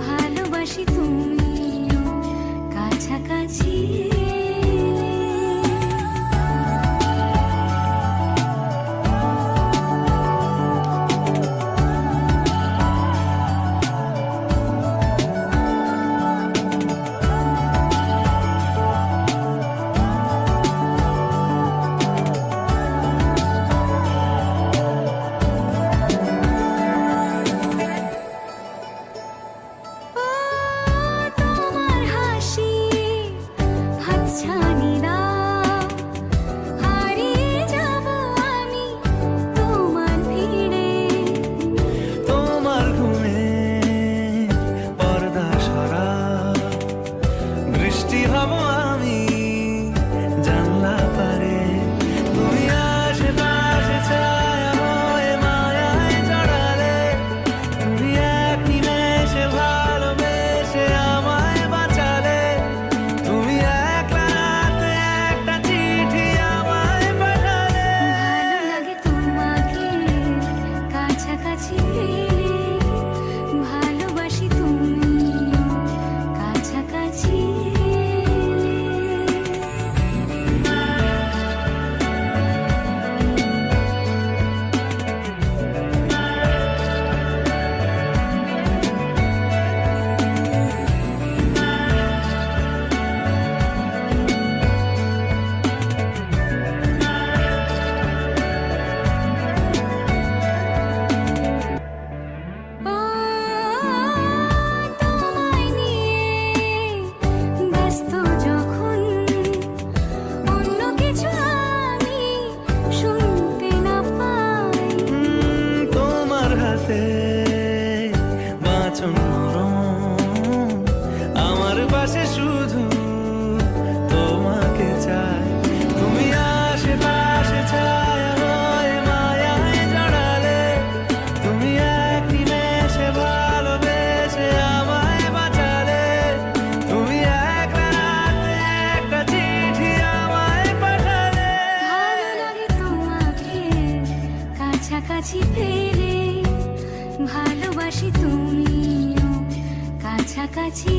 ভালোবাসি তুমি কাছাকাছি আকাশে শুধু তোমাকে চাই। তুমি আশেপাশে চাই মায়ায় জড়ালে। তুমি একদিন এসে ভালোবেসে আমায় বাঁচালে। তুমি এক রাতে একটা কাছাকাছি ভালোবাসি তুমিও কাছাকাছি।